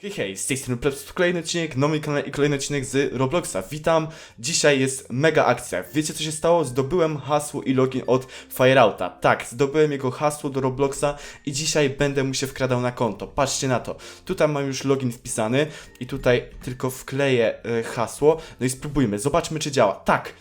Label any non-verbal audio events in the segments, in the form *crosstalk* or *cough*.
Hej, hej, z tej strony kolejny odcinek, nowy kanał i kolejny odcinek z Robloxa. Witam, dzisiaj jest mega akcja. Wiecie co się stało? Zdobyłem hasło i login od Fireouta. Tak, zdobyłem jego hasło do Robloxa i dzisiaj będę mu się wkradał na konto. Patrzcie na to. Tutaj mam już login wpisany i tutaj tylko wkleję e, hasło. No i spróbujmy, zobaczmy czy działa. Tak!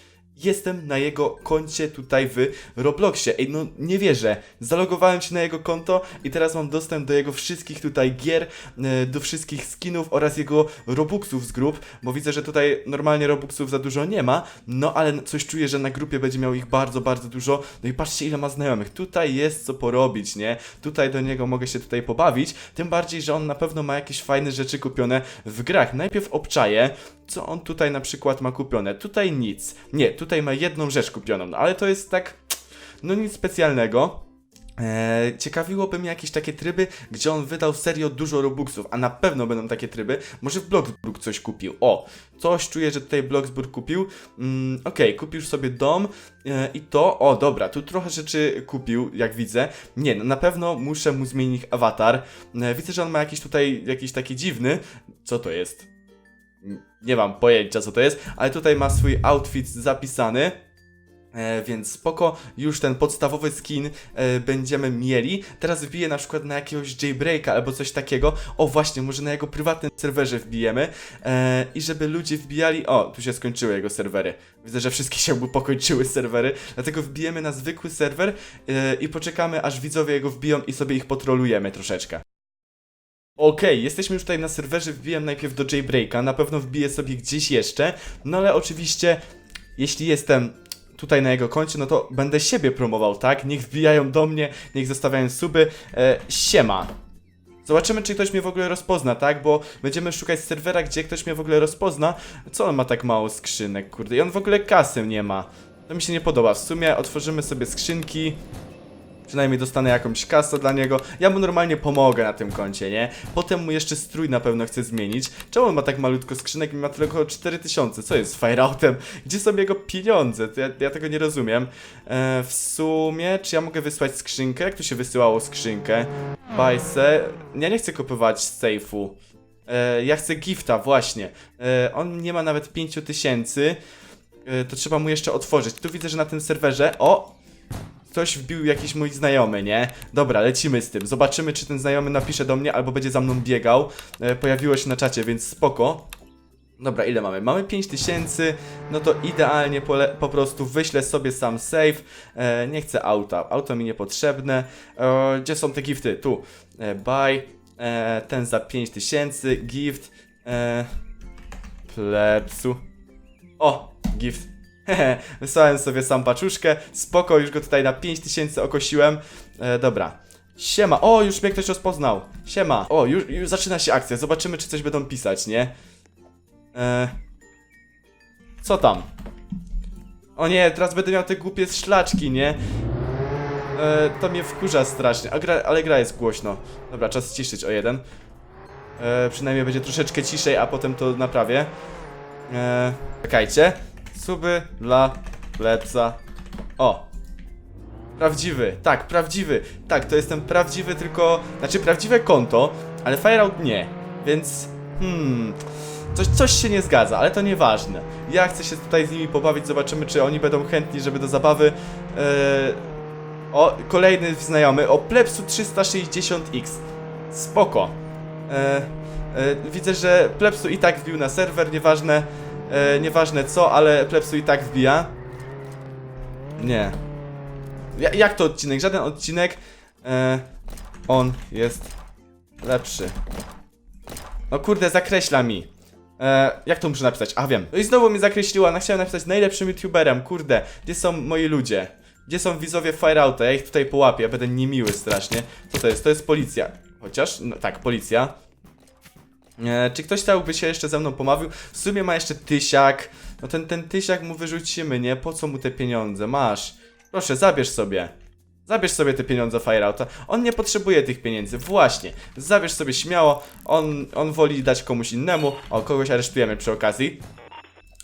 Jestem na jego koncie tutaj w Robloxie. Ej, no nie wierzę. Zalogowałem się na jego konto i teraz mam dostęp do jego wszystkich tutaj gier, e, do wszystkich skinów oraz jego Robuxów z grup, bo widzę, że tutaj normalnie Robuxów za dużo nie ma, no ale coś czuję, że na grupie będzie miał ich bardzo, bardzo dużo. No i patrzcie ile ma znajomych. Tutaj jest co porobić, nie? Tutaj do niego mogę się tutaj pobawić, tym bardziej, że on na pewno ma jakieś fajne rzeczy kupione w grach. Najpierw obczaję, co on tutaj na przykład ma kupione. Tutaj nic. Nie, tutaj ma jedną rzecz kupioną, no ale to jest tak, no nic specjalnego. Eee, ciekawiłoby mnie jakieś takie tryby, gdzie on wydał serio dużo Robuxów, a na pewno będą takie tryby. Może w Bloxburg coś kupił. O, coś czuję, że tutaj Bloxburg kupił. Mm, Okej, kupił sobie dom e, i to. O, dobra, tu trochę rzeczy kupił, jak widzę. Nie, no na pewno muszę mu zmienić awatar. E, widzę, że on ma jakiś tutaj, jakiś taki dziwny. Co to jest? Nie mam pojęcia, co to jest, ale tutaj ma swój outfit zapisany. E, więc spoko, już ten podstawowy skin e, będziemy mieli. Teraz wbiję na przykład na jakiegoś jailbreaka albo coś takiego. O właśnie, może na jego prywatnym serwerze wbijemy. E, I żeby ludzie wbijali... O, tu się skończyły jego serwery. Widzę, że wszystkie się jakby pokończyły serwery. Dlatego wbijemy na zwykły serwer e, i poczekamy aż widzowie jego wbiją i sobie ich potrolujemy troszeczkę. Okej, jesteśmy już tutaj na serwerze, wbijam najpierw do jailbreaka, na pewno wbiję sobie gdzieś jeszcze, no ale oczywiście, jeśli jestem tutaj na jego koncie, no to będę siebie promował, tak? Niech wbijają do mnie, niech zostawiają suby, e, siema. Zobaczymy, czy ktoś mnie w ogóle rozpozna, tak? Bo będziemy szukać serwera, gdzie ktoś mnie w ogóle rozpozna. Co on ma tak mało skrzynek, kurde? I on w ogóle kasy nie ma. To mi się nie podoba. W sumie otworzymy sobie skrzynki. Przynajmniej dostanę jakąś kasę dla niego. Ja mu normalnie pomogę na tym koncie, nie? Potem mu jeszcze strój na pewno chcę zmienić. Czemu on ma tak malutko skrzynek i ma tylko 4000? Co jest z Fireoutem? Gdzie są jego pieniądze? Ja, ja tego nie rozumiem. E, w sumie, czy ja mogę wysłać skrzynkę? Jak tu się wysyłało skrzynkę? Bajse. Ja nie chcę kupować sejfu. E, ja chcę gifta, właśnie. E, on nie ma nawet 5000. E, to trzeba mu jeszcze otworzyć. Tu widzę, że na tym serwerze. O! Ktoś wbił jakiś mój znajomy, nie? Dobra, lecimy z tym. Zobaczymy, czy ten znajomy napisze do mnie, albo będzie za mną biegał. E, pojawiło się na czacie, więc spoko. Dobra, ile mamy? Mamy 5000, no to idealnie po prostu wyślę sobie sam save. E, nie chcę auta, auto mi niepotrzebne. E, gdzie są te gifty? Tu. E, buy, e, ten za 5000, gift, e, plepsu. O, gift. *laughs* Wysłałem sobie sam paczuszkę. Spoko, już go tutaj na 5000 okosiłem. E, dobra. Siema. O, już mnie ktoś rozpoznał. Siema. O, już, już zaczyna się akcja. Zobaczymy, czy coś będą pisać, nie? E, co tam? O nie, teraz będę miał te głupie szlaczki, nie? E, to mnie wkurza strasznie, A gra, ale gra jest głośno. Dobra, czas ciszyć o jeden. E, przynajmniej będzie troszeczkę ciszej, a potem to naprawię. E, czekajcie. Suby dla Lepsa. O! Prawdziwy, tak, prawdziwy. Tak, to jestem prawdziwy, tylko. Znaczy, prawdziwe konto, ale Fireout nie. Więc. Hmm. Coś, coś się nie zgadza, ale to nieważne. Ja chcę się tutaj z nimi pobawić, zobaczymy, czy oni będą chętni, żeby do zabawy. Eee, o, kolejny znajomy, o Plepsu 360X. Spoko. Eee, e, widzę, że Plepsu i tak wbił na serwer, nieważne. E, nieważne co, ale Plepsu i tak wbija. Nie. Ja, jak to odcinek? Żaden odcinek. E, on jest lepszy. No kurde, zakreśla mi. E, jak to muszę napisać? A wiem. No i znowu mi zakreśliła. No chciałem napisać najlepszym youtuberem. Kurde, gdzie są moi ludzie? Gdzie są widzowie Fireouta? Ja ich tutaj połapię, ja będę niemiły strasznie. Co to jest? To jest policja. Chociaż, no tak, policja. E, czy ktoś chciałby się jeszcze ze mną pomawił? W sumie ma jeszcze tysiak. No ten, ten tysiak mu wyrzucimy, nie? Po co mu te pieniądze? Masz. Proszę, zabierz sobie. Zabierz sobie te pieniądze Fireouta. On nie potrzebuje tych pieniędzy. Właśnie. Zabierz sobie śmiało. On, on woli dać komuś innemu. O, kogoś aresztujemy przy okazji.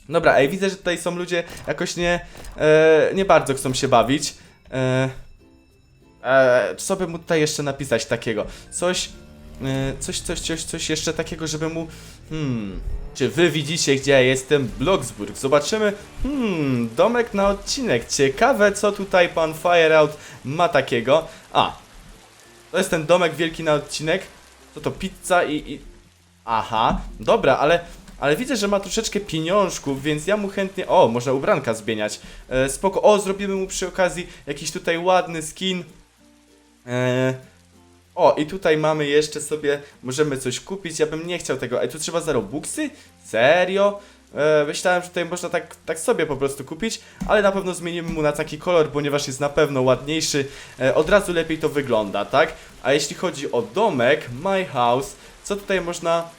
Dobra, ej, widzę, że tutaj są ludzie jakoś nie, e, nie bardzo chcą się bawić. E, e, co by mu tutaj jeszcze napisać takiego? Coś coś, coś, coś, coś jeszcze takiego, żeby mu... Hmm... Czy wy widzicie, gdzie ja jestem? Bloxburg. Zobaczymy. Hmm, domek na odcinek. Ciekawe, co tutaj pan Fireout ma takiego. A, to jest ten domek wielki na odcinek. To to pizza i... i... Aha, dobra, ale... Ale widzę, że ma troszeczkę pieniążków, więc ja mu chętnie... O, można ubranka zmieniać. E, spoko. O, zrobimy mu przy okazji jakiś tutaj ładny skin. E, o, i tutaj mamy jeszcze sobie... Możemy coś kupić. Ja bym nie chciał tego... Ej, tu trzeba za robuxy? Serio? E, myślałem, że tutaj można tak, tak sobie po prostu kupić, ale na pewno zmienimy mu na taki kolor, ponieważ jest na pewno ładniejszy. E, od razu lepiej to wygląda, tak? A jeśli chodzi o domek, my house, co tutaj można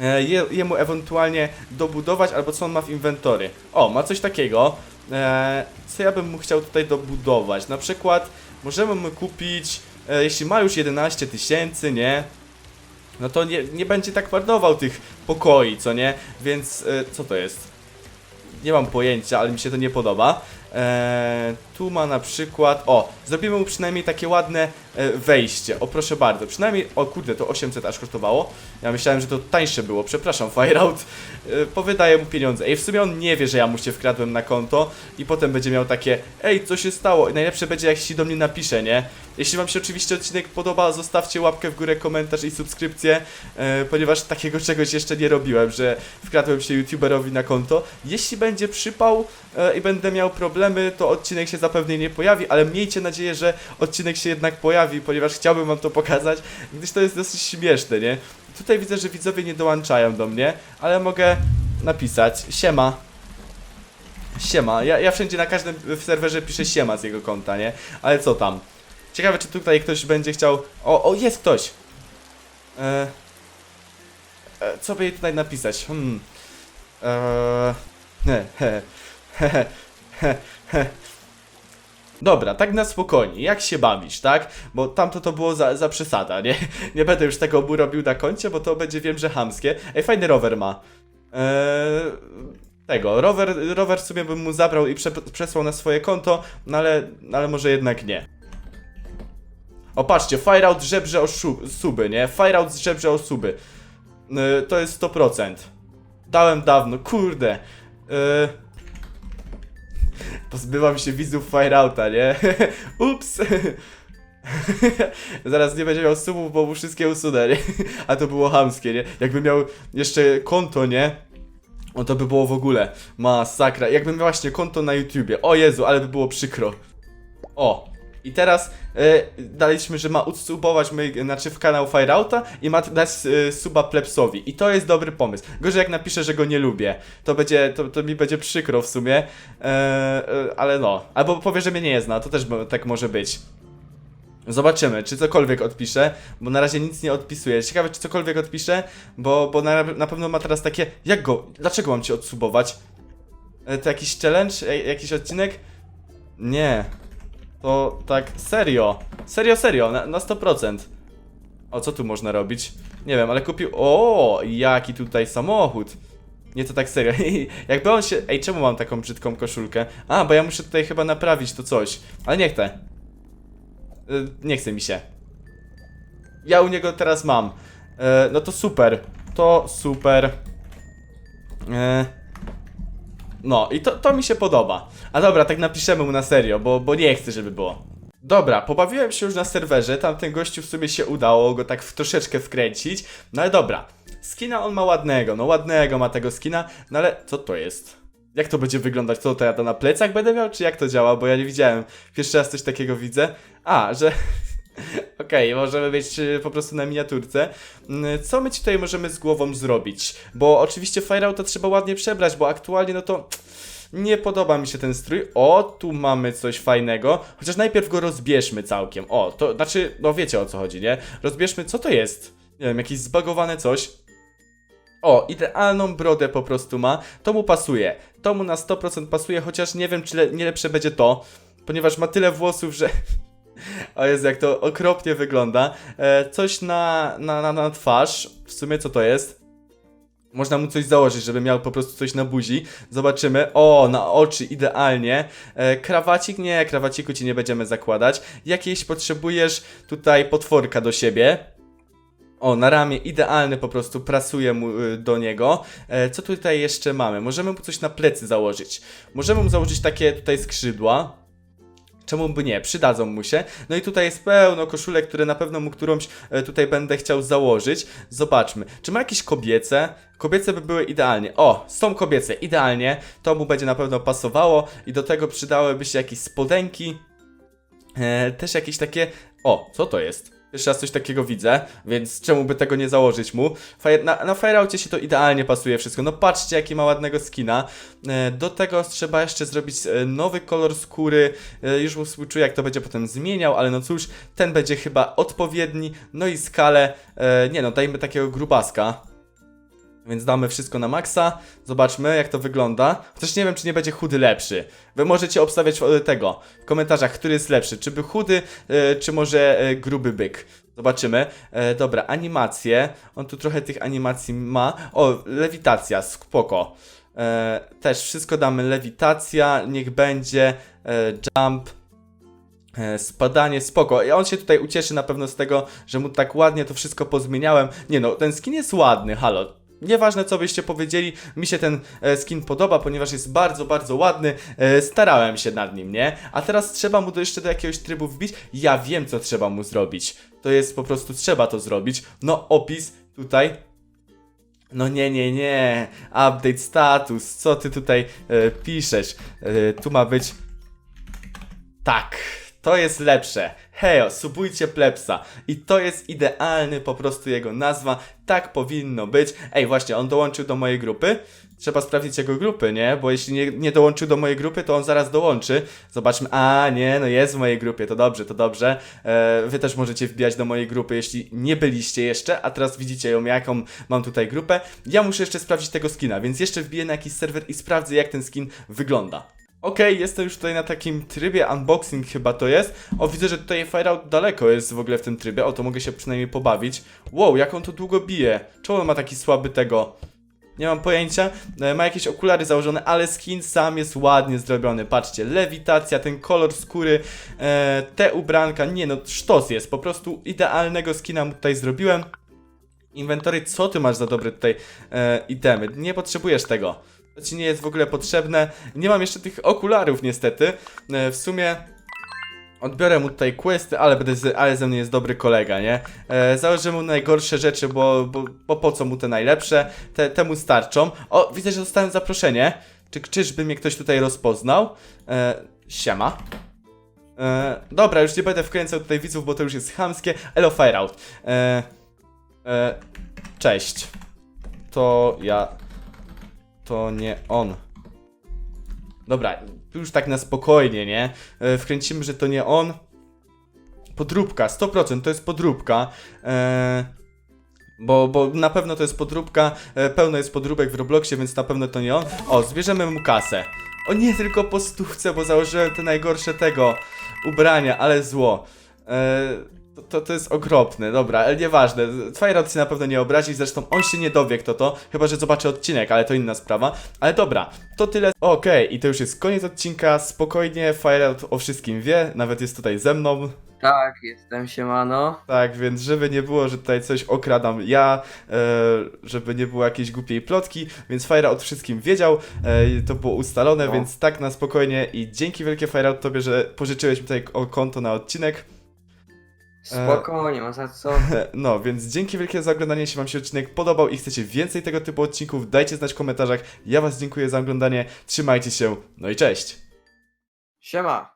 e, je, jemu ewentualnie dobudować, albo co on ma w inwentory? O, ma coś takiego. E, co ja bym mu chciał tutaj dobudować? Na przykład możemy mu kupić, jeśli ma już 11 tysięcy, nie? no to nie, nie będzie tak marnował tych pokoi, co nie? Więc e, co to jest? Nie mam pojęcia, ale mi się to nie podoba. E, tu ma na przykład. O, zrobimy mu przynajmniej takie ładne e, wejście. O, proszę bardzo. Przynajmniej. O kurde, to 800 aż kosztowało. Ja myślałem, że to tańsze było. Przepraszam, Fireout. E, powydaję mu pieniądze. Ej, w sumie on nie wie, że ja mu się wkradłem na konto. I potem będzie miał takie. Ej, co się stało? I najlepsze będzie, jak się do mnie napisze, nie? Jeśli Wam się oczywiście odcinek podoba, zostawcie łapkę w górę, komentarz i subskrypcję, e, ponieważ takiego czegoś jeszcze nie robiłem, że wkradłem się youtuberowi na konto. Jeśli będzie przypał i będę miał problemy, to odcinek się zapewne nie pojawi, ale miejcie nadzieję, że odcinek się jednak pojawi, ponieważ chciałbym Wam to pokazać, gdyż to jest dosyć śmieszne, nie? Tutaj widzę, że widzowie nie dołączają do mnie, ale mogę napisać siema. Siema, ja, ja wszędzie na każdym w serwerze piszę siema z jego konta, nie? Ale co tam? Ciekawe, czy tutaj ktoś będzie chciał. O, o, jest ktoś! E, e, co by jej tutaj napisać? Hmm. E, he, he. *laughs* Dobra, tak na spokojnie, jak się bawisz, tak? Bo tamto to było za, za przesada, nie? *laughs* Nie będę już tego mu robił na koncie, bo to będzie wiem, że hamskie. Ej, fajny rower ma. Eee, tego, rower, rower w sumie bym mu zabrał i prze, przesłał na swoje konto, no ale, ale może jednak nie. O, patrzcie, Fireout żebrze o suby, nie? Fireout żebrze o suby. Yy, to jest 100%. Dałem dawno, kurde. Yy... Pozbywam się widzów Fireouta, nie? *laughs* Ups. *laughs* Zaraz nie będzie miał subów, bo mu wszystkie usunę, nie? A to było hamskie, nie? Jakby miał jeszcze konto, nie? O, to by było w ogóle masakra. Jakbym miał właśnie konto na YouTubie. O Jezu, ale by było przykro. O. I teraz e, daliśmy, że ma udsubować my, znaczy w kanał Fireouta i ma dać e, suba Plepsowi. I to jest dobry pomysł. Gorzej jak napiszę, że go nie lubię. To będzie, to, to mi będzie przykro w sumie. E, ale no. Albo powie, że mnie nie zna. To też tak może być. Zobaczymy, czy cokolwiek odpisze, bo na razie nic nie odpisuje. Ciekawe, czy cokolwiek odpisze, bo, bo na, na pewno ma teraz takie. Jak go? Dlaczego mam cię odsubować? To jakiś challenge? Jakiś odcinek? Nie. To tak serio. Serio, serio, na, na 100%. O, co tu można robić? Nie wiem, ale kupił. O, jaki tutaj samochód. Nie to tak serio. *laughs* Jakby on się. Ej, czemu mam taką brzydką koszulkę? A, bo ja muszę tutaj chyba naprawić to coś. Ale nie chcę. Y, Nie chce mi się. Ja u niego teraz mam. E, No to super. To super. E, No i to, to mi się podoba. A dobra, tak napiszemy mu na serio, bo, bo nie chcę, żeby było. Dobra, pobawiłem się już na serwerze, tamten gościu w sumie się udało go tak w troszeczkę wkręcić. No ale dobra, skina on ma ładnego, no ładnego ma tego skina, no ale co to jest? Jak to będzie wyglądać? Co to ja to na plecach będę miał, czy jak to działa? Bo ja nie widziałem. Pierwszy raz coś takiego widzę. A, że... *laughs* Okej, możemy mieć y, po prostu na miniaturce. Mm, Co my tutaj możemy z głową zrobić? Bo oczywiście Fireouta trzeba ładnie przebrać, bo aktualnie no to... Nie podoba mi się ten strój. O, tu mamy coś fajnego. Chociaż najpierw go rozbierzmy całkiem. O, to znaczy, no wiecie o co chodzi, nie? Rozbierzmy, co to jest? Nie wiem, jakieś zbagowane coś. O, idealną brodę po prostu ma. To mu pasuje. To mu na 100% pasuje, chociaż nie wiem, czy le nie lepsze będzie to, ponieważ ma tyle włosów, że. *laughs* O Jezu, jak to okropnie wygląda. E, coś na, na, na, na twarz. W sumie co to jest? Można mu coś założyć, żeby miał po prostu coś na buzi. Zobaczymy. O, na oczy, idealnie. E, krawacik? Nie, krawaciku ci nie będziemy zakładać. Jakieś potrzebujesz tutaj potworka do siebie. O, na ramię idealny po prostu, prasuje mu y, do niego. E, co tutaj jeszcze mamy? Możemy mu coś na plecy założyć. Możemy mu założyć takie tutaj skrzydła. Czemu by nie? Przydadzą mu się. No i tutaj jest pełno koszulek, które na pewno mu którąś e, tutaj będę chciał założyć. Zobaczmy. Czy ma jakieś kobiece? Kobiece by były idealnie. O, są kobiece, idealnie. To mu będzie na pewno pasowało i do tego przydałyby się jakieś spodenki. E, też jakieś takie... O, co to jest? Jeszcze raz coś takiego widzę, więc czemu by tego nie założyć mu? Na, na Fireoutie się to idealnie pasuje wszystko. No patrzcie, jaki ma ładnego skina. E, do tego trzeba jeszcze zrobić e, nowy kolor skóry. E, już mu współczuję, jak to będzie potem zmieniał, ale no cóż, ten będzie chyba odpowiedni. No i skalę, nie no, dajmy takiego grubaska. Więc damy wszystko na maksa. Zobaczmy, jak to wygląda. Chociaż nie wiem, czy nie będzie chudy lepszy. Wy możecie obstawiać e, tego w komentarzach, który jest lepszy. Czy by chudy, e, czy może e, gruby byk. Zobaczymy. Dobra, animacje. On tu trochę tych animacji ma. O, lewitacja, spoko. Też wszystko damy. Lewitacja, niech będzie. Jump. Spadanie, spoko. I on się tutaj ucieszy na pewno z tego, że mu tak ładnie to wszystko pozmieniałem. Nie no, ten skin jest ładny, halo. Nieważne co byście powiedzieli, mi się ten e, skin podoba, ponieważ jest bardzo, bardzo ładny. E, starałem się nad nim, nie? A teraz trzeba mu jeszcze do jakiegoś trybu wbić. Ja wiem, co trzeba mu zrobić. To jest po prostu, trzeba to zrobić. No, opis tutaj. No nie, nie, nie. Update status. Co ty tutaj e, piszesz? E, tu ma być tak, to jest lepsze. Hejo, subujcie plepsa. I to jest idealny po prostu jego nazwa. Tak powinno być. Ej, właśnie, on dołączył do mojej grupy. Trzeba sprawdzić jego grupy, nie? Bo jeśli nie, nie dołączył do mojej grupy, to on zaraz dołączy. Zobaczmy. A, nie, no jest w mojej grupie, to dobrze, to dobrze. E, wy też możecie wbijać do mojej grupy, jeśli nie byliście jeszcze, a teraz widzicie ją, jaką mam tutaj grupę. Ja muszę jeszcze sprawdzić tego skina, więc jeszcze wbiję na jakiś serwer i sprawdzę, jak ten skin wygląda. Okej, jestem już tutaj na takim trybie unboxing chyba to jest. O, widzę, że tutaj Fireout daleko jest w ogóle w tym trybie. O, to mogę się przynajmniej pobawić. Wow, jak on to długo bije. Czemu on ma taki słaby tego? Nie mam pojęcia. E, Ma jakieś okulary założone, ale skin sam jest ładnie zrobiony. Patrzcie, lewitacja, ten kolor skóry, e, te ubranka. Nie no, sztos jest. Po prostu idealnego skina mu tutaj zrobiłem. Inwentory, co ty masz za dobre tutaj e, itemy? Nie potrzebujesz tego. Ci nie jest w ogóle potrzebne. Nie mam jeszcze tych okularów niestety. E, w sumie odbiorę mu tutaj questy, ale, będę z, ale ze mnie jest dobry kolega, nie? E, założę mu najgorsze rzeczy, bo, bo, bo po co mu te najlepsze? Te, temu starczą. O, widzę, że dostałem zaproszenie. Czy czyżby mnie ktoś tutaj rozpoznał? E, siema. E, dobra, już nie będę wkręcał tutaj widzów, bo to już jest chamskie. Elo Fireout. E, e, cześć. To ja to nie on. Dobra, już tak na spokojnie, nie? E, wkręcimy, że to nie on. Podróbka, 100% to jest podróbka. E, bo, bo na pewno to jest podróbka. E, pełno jest podróbek w Robloxie, więc na pewno to nie on. O, zbierzemy mu kasę. O nie, tylko po stówce, bo założyłem te najgorsze tego ubrania, ale zło. E, to, to, to jest okropne, dobra, ale nieważne. Twilight się na pewno nie obrazi, zresztą on się nie dowie kto to, chyba że zobaczy odcinek, ale to inna sprawa. Ale dobra, to tyle. Okej, i to już jest koniec odcinka. Spokojnie, Fireout o wszystkim wie, nawet jest tutaj ze mną. Tak, jestem siemano. Tak, więc żeby nie było, że tutaj coś okradam ja, e, żeby nie było jakiejś głupiej plotki, więc Fireout wszystkim wiedział, e, to było ustalone, No. więc tak na spokojnie i dzięki wielkie Fireout tobie, że pożyczyłeś mi tutaj o konto na odcinek. Spoko, nie ma za co. *laughs* No, więc dzięki wielkie za oglądanie, jeśli wam się odcinek podobał i chcecie więcej tego typu odcinków, dajcie znać w komentarzach. Ja was dziękuję za oglądanie, trzymajcie się, no i cześć! Siema.